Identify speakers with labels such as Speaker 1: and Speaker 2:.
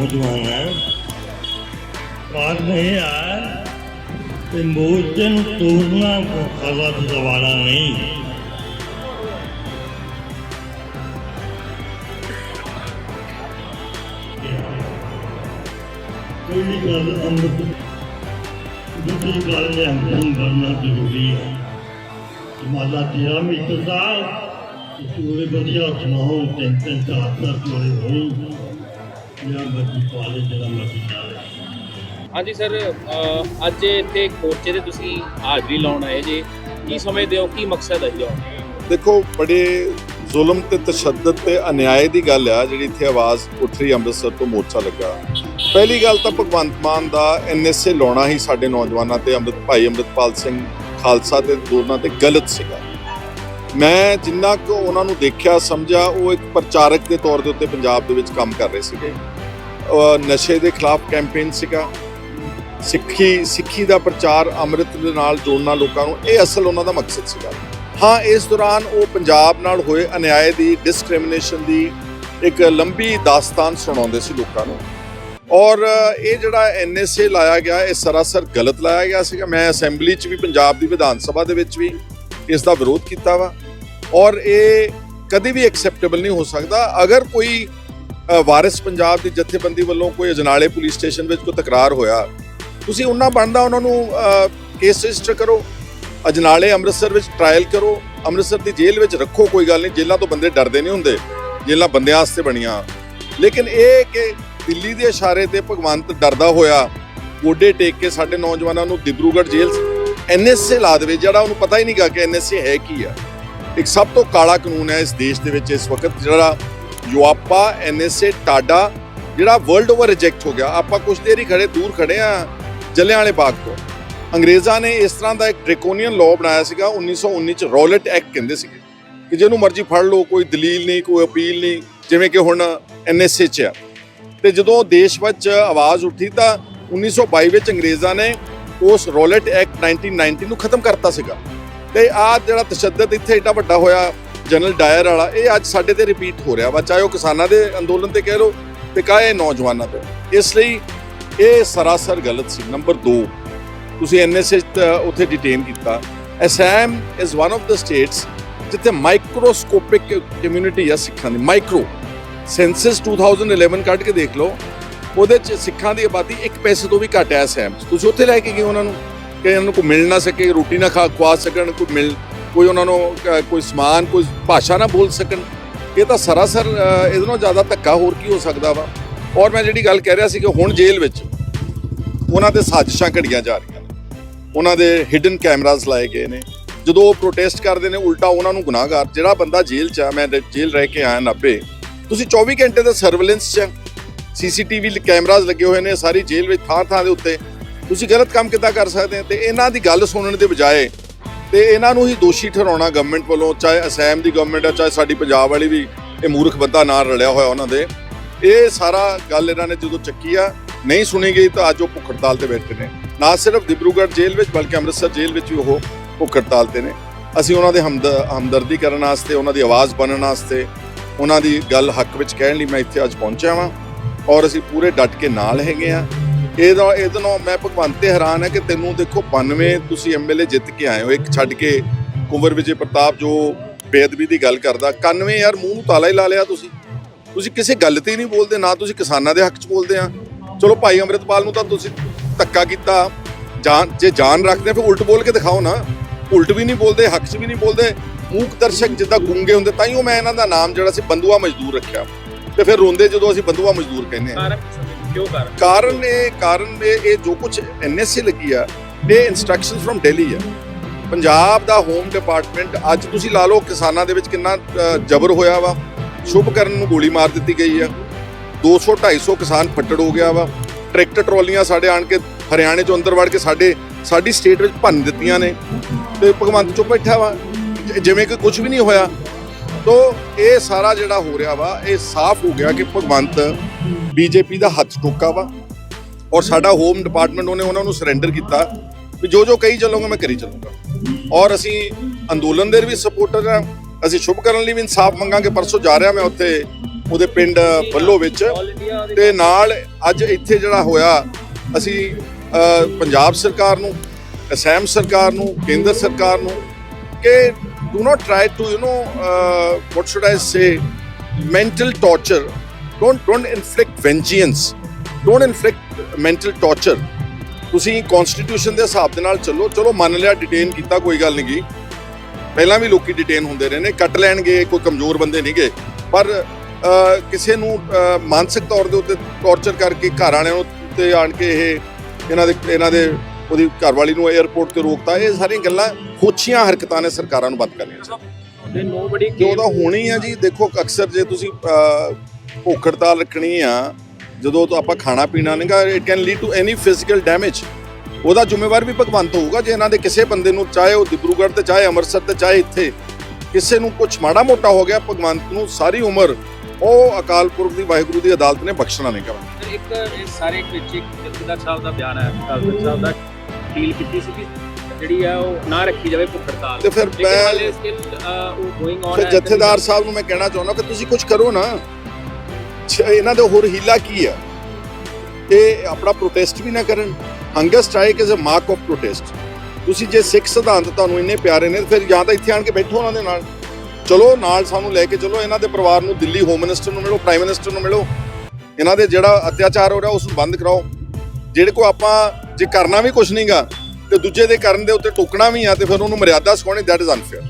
Speaker 1: ਨੌਜਵਾਨ ਹੈ। ਪਰ ਨਹੀਂ ਆ ਤੇ ਮੋਰਚੇ ਨੂੰ ਤੋੜਨਾ ਖਲਾ ਦਵਾਣਾ ਨਹੀਂ। ਕੋਈ ਗੱਲ ਅੰਮ੍ਰਿਤ ਦੂਜੀ ਗੱਲ ਹੈ ਅੰਮ੍ਰਿਤ ਬਣਨਾ ਜ਼ਰੂਰੀ ਹੈ। ਮਾਲਾ ਤੇਰਾ ਮਿੱਤਰ ਦਾ ਸੂਰੇ ਵਧੀਆ ਸੁਣਾਓ ਤਿੰਨ ਤਿੰਨ ਚਾਰ ਚਾਰ ਚੋਰੇ ਹੋਈ ਜਿਹੜਾ ਮਰਜ਼ੀ ਚਾਲੇ
Speaker 2: ਹਾਂਜੀ ਸਰ ਅੱਜ ਇੱਥੇ ਮੋਰਚੇ ਤੇ ਤੁਸੀਂ ਹਾਜ਼ਰੀ ਲਾਉਣ ਆਏ ਜੇ। ਕੀ ਸਮਝਦੇ ਹੋ ਕੀ ਮਕਸਦ ਹੈ ਜੀ ਦਾ?
Speaker 3: ਦੇਖੋ ਬੜੇ ਜ਼ੁਲਮ ਤੇ ਤਸ਼ੱਦਦ ਤੇ ਅਨਿਆਏ ਦੀ ਗੱਲ ਆ ਜਿਹੜੀ ਇੱਥੇ ਆਵਾਜ਼ ਉੱਠ ਰਹੀ ਅੰਮ੍ਰਿਤਸਰ ਤੋਂ ਮੋਰਚਾ ਲੱਗਾ। ਪਹਿਲੀ ਗੱਲ ਤਾਂ ਭਗਵੰਤ ਮਾਨ ਦਾ ਐਨਐਸਏ ਲਾਉਣਾ ਹੀ ਸਾਡੇ ਨੌਜਵਾਨਾਂ ਤੇ ਅੰਮ੍ਰਿਤ ਭਾਈ ਅੰਮ੍ਰਿਤਪਾਲ ਸਿੰਘ ਖਾਲਸਾ ਤੇ ਦੋਨਾਂ ਤੇ ਗਲਤ ਸੀਗਾ। ਮੈਂ ਜਿੰਨਾ ਕੁ ਉਹਨਾਂ ਨੂੰ ਦੇਖਿਆ, ਸਮਝਿਆ, ਉਹ ਇੱਕ ਪ੍ਰਚਾਰਕ ਦੇ ਤੌਰ ਦੇ ਉੱਤੇ ਪੰਜਾਬ ਦੇ ਵਿੱਚ ਕੰਮ ਕਰ ਰਹੇ ਸੀਗੇ। ਨਸ਼ੇ ਦੇ ਖਿਲਾਫ ਕੈਂਪੇਨ ਸੀਗਾ। ਸਿੱਖੀ ਸਿੱਖੀ ਦਾ ਪ੍ਰਚਾਰ ਅੰਮ੍ਰਿਤ ਦੇ ਨਾਲ ਜੋੜਨਾ ਲੋਕਾਂ ਨੂੰ, ਇਹ ਅਸਲ ਉਹਨਾਂ ਦਾ ਮਕਸਦ ਸੀਗਾ। ਹਾਂ, ਇਸ ਦੌਰਾਨ ਉਹ ਪੰਜਾਬ ਨਾਲ ਹੋਏ ਅਨਿਆਏ ਦੀ ਡਿਸਕ੍ਰਿਮੀਨੇਸ਼ਨ ਦੀ ਇੱਕ ਲੰਬੀ ਦਾਸਤਾਨ ਸੁਣਾਉਂਦੇ ਸੀ ਲੋਕਾਂ ਨੂੰ। ਔਰ ਇਹ ਜਿਹੜਾ ਐਨਐਸਏ ਲਾਇਆ ਗਿਆ, ਇਹ ਸਰਾਸਰ ਗਲਤ ਲਾਇਆ ਗਿਆ ਸੀਗਾ। ਮੈਂ ਅਸੈਂਬਲੀ 'ਚ ਵੀ, ਪੰਜਾਬ ਦੀ ਵਿਧਾਨ ਸਭਾ ਦੇ ਵਿੱਚ ਵੀ ਇਸ ਦਾ ਵਿਰੋਧ ਕੀਤਾ ਵਾ। ਔਰ ਇਹ ਕਦੀ ਵੀ ਐਕਸੈਪਟੇਬਲ ਨਹੀਂ ਹੋ ਸਕਦਾ। ਅਗਰ ਕੋਈ ਅ, ਵਾਰਿਸ ਪੰਜਾਬ ਦੀ ਜਥੇਬੰਦੀ ਵੱਲੋਂ ਕੋਈ ਅਜਨਾਲੇ ਪੁਲਿਸ ਸਟੇਸ਼ਨ ਵਿੱਚ ਕੋਈ ਤਕਰਾਰ ਹੋਇਆ ਤੁਸੀਂ ਉਹਨਾਂ ਬਣਦਾ ਉਹਨਾਂ ਨੂੰ ਕੇਸ ਰਜਿਸਟਰ ਕਰੋ। ਅਜਨਾਲੇ ਅੰਮ੍ਰਿਤਸਰ ਵਿੱਚ ਟ੍ਰਾਇਲ ਕਰੋ। ਅੰਮ੍ਰਿਤਸਰ ਦੀ ਜੇਲ੍ਹ ਵਿੱਚ ਰੱਖੋ ਕੋਈ ਗੱਲ ਨਹੀਂ। ਜੇਲ੍ਹਾਂ ਤੋਂ ਬੰਦੇ ਡਰਦੇ ਨਹੀਂ ਹੁੰਦੇ। ਜੇਲ੍ਹਾਂ ਬੰਦਿਆਂ ਵਾਸਤੇ ਬਣੀਆਂ। ਲੇਕਿਨ ਇਹ ਕਿ ਦਿੱਲੀ ਦੇ ਇਸ਼ਾਰੇ ਤੇ ਭਗਵੰਤ ਡਰਦਾ ਹੋਇਆ ਗੋਡੇ ਟੇਕ ਕੇ ਸਾਡੇ ਨੌਜਵਾਨਾਂ ਨੂੰ ਦਿਬਰੂਗੜ੍ਹ ਜੇਲ੍ਹ ਐਨਐਸਏ ਲਾ ਦੇਵੇ ਜਿਹੜਾ ਉਹਨੂੰ ਪਤਾ ਹੀ ਨਹੀਂ ਗਾ ਕਿ ਐਨਐਸਏ ਹੈ ਕੀ ਆ। ਇੱਕ ਸਭ ਤੋਂ ਕਾਲਾ ਕਾਨੂੰਨ ਹੈ ਇਸ ਦੇਸ਼ ਦੇ ਵਿੱਚ ਇਸ ਵਕਤ ਜਿਹੜਾ ਯੂਆਪਾ, ਐਨਐਸਏ, ਟਾਡਾ ਜਿਹੜਾ ਵਰਲਡ ਓਵਰ ਰਿਜੈਕਟ ਹੋ ਗਿਆ। ਆਪਾਂ ਕੁਝ ਦੇਰ ਹੀ ਖੜੇ, ਦੂਰ ਖੜੇ ਆ ਜਲਿਆਂ ਵਾਲੇ ਬਾਗ ਤੋਂ। ਅੰਗਰੇਜ਼ਾਂ ਨੇ ਇਸ ਤਰ੍ਹਾਂ ਦਾ ਇੱਕ ਡ੍ਰੈਕੋਨੀਅਨ ਲਾਅ ਬਣਾਇਆ ਸੀਗਾ 1919 ਚ ਰੌਲਟ ਐਕਟ ਕਹਿੰਦੇ ਸੀਗੇ ਕਿ ਜਿਹਨੂੰ ਮਰਜ਼ੀ ਫੜ ਲਓ, ਕੋਈ ਦਲੀਲ ਨਹੀਂ, ਕੋਈ ਅਪੀਲ ਨਹੀਂ, ਜਿਵੇਂ ਕਿ ਹੁਣ ਐਨਐਸਏ ਚ ਆ। ਤੇ ਜਦੋਂ ਦੇਸ਼ ਵਿੱਚ ਆਵਾਜ਼ ਉੱਠੀ ਤਾਂ 1922 ਵਿੱਚ ਅੰਗਰੇਜ਼ਾਂ ਨੇ ਉਸ ਰੌਲਟ ਐਕਟ 1919 ਨੂੰ ਖਤਮ ਕਰਤਾ ਸੀਗਾ। ਤੇ ਆ ਜਿਹੜਾ ਤਸ਼ੱਦਦ ਇੱਥੇ ਏਡਾ ਵੱਡਾ ਹੋਇਆ ਜਨਰਲ ਡਾਇਰ ਵਾਲਾ, ਇਹ ਅੱਜ ਸਾਡੇ ਤੇ ਰਿਪੀਟ ਹੋ ਰਿਹਾ ਵਾ, ਚਾਹੇ ਉਹ ਕਿਸਾਨਾਂ ਦੇ ਅੰਦੋਲਨ ਤੇ ਕਹਿ ਲਓ ਤੇ ਕਾਹੇ ਨੌਜਵਾਨਾਂ ਤੇ। ਇਸ ਲਈ ਇਹ ਸਰਾਸਰ ਗਲਤ ਸੀ। ਨੰਬਰ 2 ਤੁਸੀਂ ਐਨਐਸਏ ਉੱਥੇ ਡਿਟੇਨ ਕੀਤਾ। Assam is one of the states ਜਿੱਥੇ ਮਾਈਕਰੋਸਕੋਪਿਕ ਕਮਿਊਨਿਟੀ ਆ ਸਿੱਖਾਂ ਦੀ ਮਾਈਕਰੋ ਸੈਂਸਸ 2011 ਕੱਢ ਕੇ ਦੇਖ ਲਓ, ਉਹਦੇ ਚ ਸਿੱਖਾਂ ਦੀ ਆਬਾਦੀ 1 ਪੈਸੇ ਤੋਂ ਵੀ ਘੱਟ ਹੈ ਅਸੈਮ ਤੁਸੀਂ ਉੱਥੇ ਲੈ ਕੇ ਗਏ ਉਹਨਾਂ ਨੂੰ। ਕਿ ਇਹਨਾਂ ਨੂੰ ਕੋਈ ਮਿਲ ਨਾ ਸਕੇ, ਰੋਟੀ ਨਾ ਖਾ, ਖਵਾ ਸਕਣ, ਕੋਈ ਮਿਲ, ਕੋਈ ਉਹਨਾਂ ਨੂੰ ਕੋਈ ਸਮਾਨ, ਕੋਈ ਭਾਸ਼ਾ ਨਾ ਬੋਲ ਸਕਣ। ਇਹ ਤਾਂ ਸਰਾਸਰ ਇਹਦੇ ਨਾਲੋਂ ਜ਼ਿਆਦਾ ਧੱਕਾ ਹੋਰ ਕੀ ਹੋ ਸਕਦਾ ਵਾ? ਔਰ ਮੈਂ ਜਿਹੜੀ ਗੱਲ ਕਹਿ ਰਿਹਾ ਸੀ ਕਿ ਹੁਣ ਜੇਲ੍ਹ ਵਿੱਚ ਉਹਨਾਂ ਦੇ ਸਾਜ਼ਿਸ਼ਾਂ ਘੜੀਆਂ ਜਾ ਰਹੀਆਂ ਨੇ। ਉਹਨਾਂ ਦੇ ਹਿਡਨ ਕੈਮਰਾਜ਼ ਲਾਏ ਗਏ ਨੇ। ਜਦੋਂ ਉਹ ਪ੍ਰੋਟੈਸਟ ਕਰਦੇ ਨੇ, ਉਲਟਾ ਉਹਨਾਂ ਨੂੰ ਗੁਨਾਹਗਾਰ, ਜਿਹੜਾ ਬੰਦਾ ਜੇਲ੍ਹ 'ਚ ਆ, ਮੈਂ ਜੇਲ੍ਹ ਰਹਿ ਕੇ ਆਇਆ 90 ਤੁਸੀਂ 24 ਘੰਟੇ ਦਾ ਸਰਵੇਲੈਂਸ 'ਚ ਸੀਸੀਟੀਵੀ ਕੈਮਰਾਜ਼ ਲੱਗੇ ਹੋਏ ਨੇ, ਸਾਰੀ ਜੇਲ੍ਹ ਵਿੱਚ ਥਾਂ ਥਾਂ ਦੇ ਉੱਤੇ। ਤੁਸੀਂ ਗਲਤ ਕੰਮ ਕਿੱਦਾਂ ਕਰ ਸਕਦੇ ਹੋ? ਤੇ ਇਹਨਾਂ ਦੀ ਗੱਲ ਸੁਣਨ ਦੇ ਬਜਾਏ ਤੇ ਇਹਨਾਂ ਨੂੰ ਹੀ ਦੋਸ਼ੀ ਠਹਿਰਾਉਣਾ ਗਵਰਨਮੈਂਟ ਵੱਲੋਂ, ਚਾਹੇ ਅਸੈਮ ਦੀ ਗਵਰਨਮੈਂਟ ਆ, ਚਾਹੇ ਸਾਡੀ ਪੰਜਾਬ ਵਾਲੀ ਵੀ ਇਹ ਮੂਰਖ ਬੰਦਾ ਨਾਲ ਰਲਿਆ ਹੋਇਆ ਉਹਨਾਂ ਦੇ। ਇਹ ਸਾਰਾ ਗੱਲ ਇਹਨਾਂ ਨੇ ਜਦੋਂ ਚੱਕੀ ਆ, ਨਹੀਂ ਸੁਣੀ ਗਈ ਤਾਂ ਅੱਜ ਉਹ ਭੁੱਖ ਹੜਤਾਲ ਤੇ ਬੈਠੇ ਨੇ। ਨਾ ਸਿਰਫ ਦਿਬਰੂਗੜ੍ਹ ਜੇਲ੍ਹ ਵਿੱਚ, ਬਲਕਿ ਅੰਮ੍ਰਿਤਸਰ ਜੇਲ੍ਹ ਵਿੱਚ ਵੀ ਉਹ ਭੁੱਖ ਹੜਤਾਲ ਤੇ ਨੇ। ਅਸੀਂ ਉਹਨਾਂ ਦੇ ਹਮਦ, ਹਮਦਰਦੀ ਕਰਨ ਵਾਸਤੇ, ਉਹਨਾਂ ਦੀ ਆਵਾਜ਼ ਬਣਨ ਵਾਸਤੇ ਉਹਨਾਂ ਦੀ ਗੱਲ ਹੱਕ ਵਿੱਚ ਕਹਿਣ ਲਈ ਮੈਂ ਇੱਥੇ ਅੱਜ ਪਹੁੰਚਿਆ ਵਾਂ। ਔਰ ਅਸੀਂ ਪੂਰੇ ਡਟ ਕੇ ਨਾਲ ਹੈਗੇ ਆ। ਇਹਦਾ ਇਹਦੇ ਨਾਲ ਮੈਂ ਭਗਵੰਤ ਤੇ ਹੈਰਾਨ ਹੈ ਕਿ ਤੈਨੂੰ ਦੇਖੋ 92 ਤੁਸੀਂ ਐਮਐਲਏ ਜਿੱਤ ਕੇ ਆਏ ਹੋ, ਇੱਕ ਛੱਡ ਕੇ ਕੁੰਵਰ ਵਿਜੇ ਪ੍ਰਤਾਪ ਜੋ ਬੇਅਦਬੀ ਦੀ ਗੱਲ ਕਰਦਾ 91 ਯਾਰ ਮੂੰਹ ਨੂੰ ਤਾਲਾ ਹੀ ਲਾ ਲਿਆ ਤੁਸੀਂ। ਤੁਸੀਂ ਕਿਸੇ ਗੱਲ ਤੇ ਹੀ ਨਹੀਂ ਬੋਲਦੇ, ਨਾ ਤੁਸੀਂ ਕਿਸਾਨਾਂ ਦੇ ਹੱਕ 'ਚ ਬੋਲਦੇ ਆ। ਚਲੋ ਭਾਈ ਅੰਮ੍ਰਿਤਪਾਲ ਨੂੰ ਤਾਂ ਤੁਸੀਂ ਧੱਕਾ ਕੀਤਾ। ਜਾਨ, ਜੇ ਜਾਨ ਰੱਖਦੇ ਫਿਰ ਉਲਟ ਬੋਲ ਕੇ ਦਿਖਾਓ ਨਾ। ਉਲਟ ਵੀ ਨਹੀਂ ਬੋਲਦੇ, ਹੱਕ 'ਚ ਵੀ ਨਹੀਂ ਬੋਲਦੇ। ਮੂਕ ਦਰਸ਼ਕ ਜਿੱਦਾਂ ਗੁੰਗੇ ਹੁੰਦੇ, ਤਾਂ ਹੀ ਉਹ ਮੈਂ ਇਹਨਾਂ ਦਾ ਨਾਮ ਜਿਹੜਾ ਸੀ ਬੰਦੂਆ ਮਜ਼ਦੂਰ ਰੱਖਿਆ। ਤੇ ਫਿਰ ਰੋਂਦੇ ਜਦੋਂ ਅਸੀਂ ਬੰਦੂਆ ਮਜ਼ਦੂਰ ਕਹਿੰਦੇ ਆ।
Speaker 2: ਕਿਉਂ ਕਾਰਨ
Speaker 3: ਕਾਰਨ ਇਹ ਕਾਰਨ ਇਹ ਇਹ ਜੋ ਕੁਝ ਐਨਐਸਏ ਲੱਗੀ ਆ, ਇਹ ਇਨਸਟਰਕਸ਼ਨਸ ਫਰਮ ਦਿੱਲੀ ਆ। ਪੰਜਾਬ ਦਾ ਹੋਮ ਡਿਪਾਰਟਮੈਂਟ ਅੱਜ ਤੁਸੀਂ ਲਾ ਲਓ ਕਿਸਾਨਾਂ ਦੇ ਵਿੱਚ ਕਿੰਨਾ ਜ਼ਬਰ ਹੋਇਆ ਵਾ। ਸ਼ੁਭਕਰਨ ਨੂੰ ਗੋਲੀ ਮਾਰ ਦਿੱਤੀ ਗਈ ਆ। 200 250 ਕਿਸਾਨ ਫੱਟੜ ਹੋ ਗਿਆ ਵਾ। ਟਰੈਕਟਰ ਟਰਾਲੀਆਂ ਸਾਡੇ ਆਣ ਕੇ ਹਰਿਆਣੇ ਚੋਂ ਅੰਦਰ ਵੜ ਕੇ ਸਾਡੇ, ਸਾਡੀ ਸਟੇਟ ਵਿੱਚ ਭੰਨ ਦਿੱਤੀਆਂ ਨੇ। ਤੇ ਭਗਵੰਤ ਚੁੱਪ ਬੈਠਾ ਵਾ। ਜਿਵੇਂ ਕਿ ਕੁਝ ਵੀ ਨਹੀਂ ਹੋਇਆ। ਤੋ, ਇਹ ਸਾਰਾ ਜਿਹੜਾ ਹੋ ਰਿਹਾ ਵਾ, ਇਹ ਸਾਫ਼ ਹੋ ਗਿਆ ਕਿ ਭਗਵੰਤ ਬੀਜੇਪੀ ਦਾ ਹੱਥ ਟੋਕਾ ਵਾ ਔਰ ਸਾਡਾ ਹੋਮ ਡਿਪਾਰਟਮੈਂਟ ਉਹਨੇ ਉਹਨਾਂ ਨੂੰ ਸਰੈਂਡਰ ਕੀਤਾ ਵੀ ਜੋ ਜੋ ਕਹੀ ਚੱਲੂਗਾ ਮੈਂ ਕਰੀ ਚੱਲੂਗਾ। ਔਰ ਅਸੀਂ ਅੰਦੋਲਨ ਦੇ ਵੀ ਸਪੋਰਟਰ ਆ ਅਸੀਂ ਸ਼ੁਭ ਕਰਨ ਲਈ ਵੀ ਇਨਸਾਫ ਮੰਗਾਂਗੇ। ਪਰਸੋਂ ਜਾ ਰਿਹਾ ਮੈਂ ਉੱਥੇ ਉਹਦੇ ਪਿੰਡ ਬੱਲੋ ਵਿੱਚ।
Speaker 2: ਆਲ
Speaker 3: ਤੇ ਨਾਲ ਅੱਜ ਇੱਥੇ ਜਿਹੜਾ ਹੋਇਆ, ਅਸੀਂ ਪੰਜਾਬ ਸਰਕਾਰ ਨੂੰ ਅਸਾਮ ਸਰਕਾਰ ਨੂੰ, ਕੇਂਦਰ ਸਰਕਾਰ ਨੂੰ ਕਿ do not try to you know what should I say mental torture don't don't inflict vengeance don't inflict mental torture ਤੁਸੀਂ ਕਨਸਟੀਟਿਊਸ਼ਨ ਦੇ ਹਿਸਾਬ ਦੇ ਨਾਲ ਚੱਲੋ। ਚਲੋ ਮੰਨ ਲਿਆ ਡਿਟੇਨ ਕੀਤਾ ਕੋਈ ਗੱਲ ਨਹੀਂ ਗੀ। ਪਹਿਲਾਂ ਵੀ ਲੋਕੀ ਡਿਟੇਨ ਹੁੰਦੇ ਰਹੇ ਨੇ। ਕੱਟ ਲੈਣਗੇ ਕੋਈ ਕਮਜ਼ੋਰ ਬੰਦੇ ਨਹੀਂਗੇ ਪਰ ਕਿਸੇ ਨੂੰ ਮਾਨਸਿਕ ਤੌਰ ਦੇ ਉੱਤੇ ਟੌਰਚਰ ਕਰਕੇ ਘਰ ਵਾਲਿਆਂ ਨੂੰ ਤੇ ਆਣ ਕੇ ਇਹ ਇਹਨਾਂ ਦੇ ਇਹਨਾਂ ਦੇ ਉਹਦੀ ਘਰਵਾਲੀ ਨੂੰ 에ਅਰਪੋਰਟ ਤੇ ਰੋਕਤਾ ਇਹ ਸਾਰੀਆਂ ਗੱਲਾਂ ਖੋਛੀਆਂ ਹਰਕਤਾਂ ਨੇ ਸਰਕਾਰਾਂ ਨੂੰ ਬੰਦ ਕਰਨੀਆਂ ਚਾਹੀਦੀਆਂ।
Speaker 2: ਤੇ ਨੋਬਡੀ
Speaker 3: ਜੋ ਉਹਦਾ ਹੋਣੀ ਆ ਜੀ ਦੇਖੋ ਅਕਸਰ ਜੇ ਤੁਸੀਂ ਭੁੱਖ ਹੜਤਾਲ ਰੱਖਣੀ ਆ। ਜਦੋਂ ਤੋਂ ਆਪਾਂ ਖਾਣਾ ਪੀਣਾ ਨਹੀਂਗਾ it can lead to any physical damage ਉਹਦਾ ਜ਼ਿੰਮੇਵਾਰ ਵੀ ਭਗਵੰਤ ਹੋਊਗਾ ਜੇ ਇਹਨਾਂ ਦੇ ਕਿਸੇ ਬੰਦੇ ਨੂੰ ਚਾਹੇ ਉਹ ਦਿਬਰੂਗੜ੍ਹ ਤੇ ਚਾਹੇ ਅੰਮ੍ਰਿਤਸਰ ਤੇ ਚਾਹੇ ਇੱਥੇ। ਕਿਸੇ ਨੂੰ ਕੁਝ ਮਾੜਾ ਮੋਟਾ ਹੋ ਗਿਆ ਭਗਵੰਤ ਨੂੰ ਸਾਰੀ ਉਮਰ ਉਹ ਅਕਾਲ ਪੁਰਖ ਦੀ ਵਾਹਿਗੁਰੂ ਦੀ ਅਦਾਲਤ ਨੇ ਬਖਸ਼ਣਾ ਨਹੀਂ ਕਰਾਂਗਾ
Speaker 2: ਇੱਕ ਇਹ ਸਾਰੇ ਵਿੱਚ ਇੱਕ ਜਥੇਦਾਰ ਸਾਹਿਬ ਦਾ ਬਿਆਨ ਹੈ ਕਾਲਦਰ ਸਾਹਿਬ ਦਾ। ਡੀਲ ਕੀਤੀ ਸੀ ਕਿ ਜਿਹੜੀ ਆ ਉਹ ਨਾ ਰੱਖੀ ਜਾਵੇ ਭੁੱਖ ਹੜਤਾਲ
Speaker 3: ਤੇ ਫਿਰ ਮੈਂ-
Speaker 2: ਉਹ ਗੋਇੰਗ ਔਨ
Speaker 3: ਫਿਰ ਜਥੇਦਾਰ ਸਾਹਿਬ ਨੂੰ ਮੈਂ ਕਹਿਣਾ ਚਾਹੁੰਦਾ ਕਿ ਤੁਸੀਂ ਕੁਝ ਕਰੋ ਨਾ। ਇਹਨਾਂ ਦਾ ਹੋਰ ਹੀਲਾ ਕੀ ਆ? ਇਹ ਆਪਣਾ ਪ੍ਰੋਟੈਸਟ ਵੀ ਨਾ ਕਰਨ। Hunger strike is a mark of protest ਤੁਸੀਂ ਜੇ ਸਿੱਖ ਸਿਧਾਂਤ ਤੁਹਾਨੂੰ ਇੰਨੇ ਪਿਆਰੇ ਨੇ, ਫਿਰ ਜਾਂ ਤਾਂ ਇੱਥੇ ਆਣ ਕੇ ਬੈਠੋ ਉਹਨਾਂ ਦੇ ਨਾਲ। ਚਲੋ, ਨਾਲ ਸਾਨੂੰ ਲੈ ਕੇ ਚਲੋ, ਇਹਨਾਂ ਦੇ ਪਰਿਵਾਰ ਨੂੰ, ਦਿੱਲੀ ਹੋਮ ਮਿਨਿਸਟਰ ਨੂੰ ਮਿਲੋ ਪ੍ਰਾਈਮ ਮਿਨਿਸਟਰ ਨੂੰ ਮਿਲੋ। ਇਹਨਾਂ ਦੇ ਜਿਹੜਾ ਅਤਿਆਚਾਰ ਹੋ ਰਿਹਾ, ਉਸ ਨੂੰ ਬੰਦ ਕਰਾਓ। ਜਿਹੜੇ ਕੋ ਆਪਾਂ, ਜੇ ਕਰਨਾ ਵੀ ਕੁਝ ਨਹੀਂਗਾ ਤੇ ਦੂਜੇ ਦੇ ਕਰਨ ਦੇ ਉੱਤੇ ਟੋਕਣਾ ਵੀ ਆ, ਤੇ ਫਿਰ ਉਹਨੂੰ ਮਰਿਆਦਾ ਸਿਖਾਉਣੀ ਦੈਟ ਇਜ਼ ਅਨਫੇਅਰ